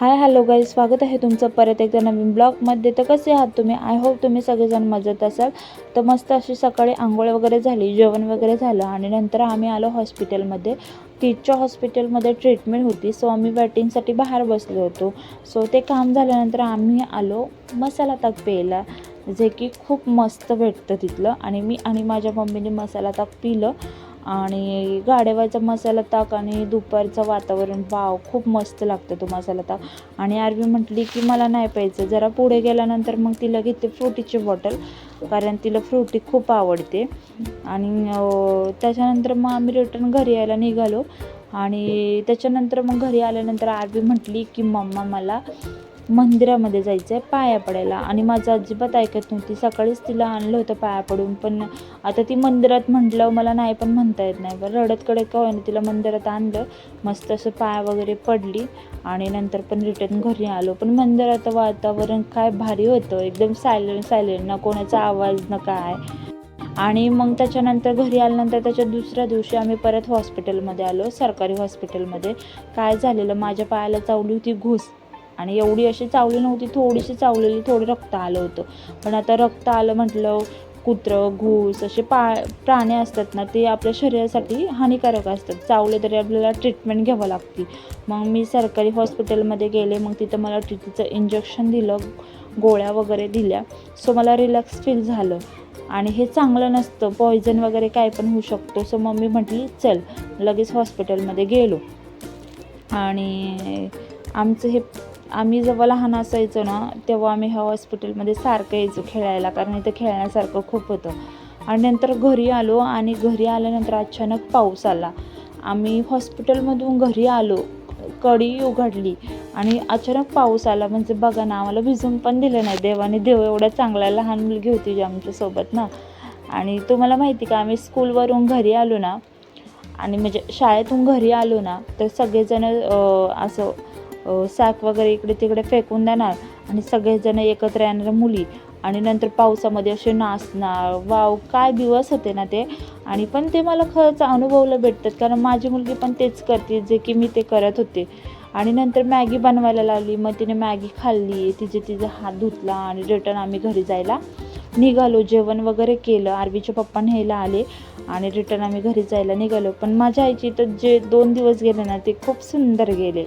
Hi hello guys स्वागत आहे तुमचं परत एकदा नवीन ब्लॉगमध्ये. तर कसे आहात तुम्ही? आय होप तुम्ही सगळेजण मजेत असाल. तर मस्त अशी सकाळी आंघोळ वगैरे झाली जेवण वगैरे झालं आणि नंतर आम्ही आलो हॉस्पिटलमध्ये तिच्या हॉस्पिटलमध्ये ट्रीटमेंट होती. सो आम्ही वेटिंगसाठी बाहेर बसलो होतो. सो ते काम झाल्यानंतर आम्ही आलो मसाला ताक प्यायला जे की खूप मस्त भेटतं तिथलं. आणि मी आणि माझ्या मम्मीने मसाला ताक पिलं. आणि गाडेवायचा मसाला ताक आणि दुपारचं वातावरण वाव खूप मस्त लागतं तो मसाला ताक. आणि आरवी म्हटली की मला नाही प्यायचं. जरा पुढे गेल्यानंतर मग तिला घेते फ्रुटीची बॉटल कारण तिला फ्रुटी खूप आवडते. आणि त्याच्यानंतर मग आम्ही रिटर्न घरी यायला निघालो. आणि त्याच्यानंतर मग घरी आल्यानंतर आरवी म्हटली की मम्मा मला मंदिरामध्ये जायचं आहे पाया पडायला. आणि माझं अजिबात ऐकत नव्हती. सकाळीच तिला आणलं होतं पाया पडून पण आता ती मंदिरात म्हटलं मला नाही पण म्हणता येत नाही. बरं रडतकडे का होईना तिला मंदिरात आणलं. मस्त असं पाया वगैरे पडली आणि नंतर पण रिटर्न घरी आलो. पण मंदिराचं वातावरण काय भारी होतं. एकदम सायलेंट सायलेंट. ना कोणाचा आवाज ना काय. आणि मग त्याच्यानंतर घरी आल्यानंतर त्याच्या दुसऱ्या दिवशी आम्ही परत हॉस्पिटलमध्ये आलो सरकारी हॉस्पिटलमध्ये. काय झालेलं? माझ्या पायाला चावली होती घुस. आणि एवढी अशी चावली नव्हती थोडीशी चावलेली थोडं रक्त आलं होतं. पण आता रक्त आलं म्हटलं कुत्रं घूस असे पा प्राणी असतात ना ते आपल्या शरीरासाठी हानिकारक असतात. चावले तरी आपल्याला ट्रीटमेंट घ्यावं लागते मग मी सरकारी हॉस्पिटलमध्ये गेले मग तिथं मला टीटीचं इंजेक्शन दिलं गोळ्या वगैरे दिल्या. सो मला रिलॅक्स फील झालं. आणि हे चांगलं नसतं पॉयझन वगैरे काय पण होऊ शकतो. सो मम्मी म्हटली चल लगेच हॉस्पिटलमध्ये गेलो. आणि आमचं हे आम्ही जेव्हा लहान असायचो ना तेव्हा आम्ही ह्या हॉस्पिटलमध्ये सारखं यायचो खेळायला कारण इथं खेळण्यासारखं खूप होतं. आणि नंतर घरी आलो आणि घरी आल्यानंतर अचानक पाऊस आला. आम्ही हॉस्पिटलमधून घरी आलो कडी उघडली आणि अचानक पाऊस आला. म्हणजे बघा ना आम्हाला भिजून पण दिलं नाही. देवाने देव एवढा चांगला लहान मुलगी होती जी आमच्यासोबत ना. आणि तुम्हाला माहिती का आम्ही स्कूलवरून घरी आलो ना आणि म्हणजे शाळेतून घरी आलो ना तर सगळेजण असं साक वगैरे इकडे तिकडे फेकून देणार आणि सगळेजण एकत्र येणार मुली आणि नंतर पावसामध्ये असे नाचणार. वाव काय दिवस होते ना ते. आणि पण ते मला खरंच अनुभवलं भेटतात. कारण माझी मुलगी पण तेच करते जे की मी ते करत होते. आणि नंतर मॅगी बनवायला लावली मग तिने मॅगी खाल्ली. तिचे तिचे हात धुतला आणि रिटर्न आम्ही घरी जायला निघालो. जेवण वगैरे केलं. आरवीच्या पप्पा न्यायला आले आणि रिटर्न आम्ही घरी जायला निघालो. पण माझ्या आईची तर जे दोन दिवस गेले ना ते खूप सुंदर गेले.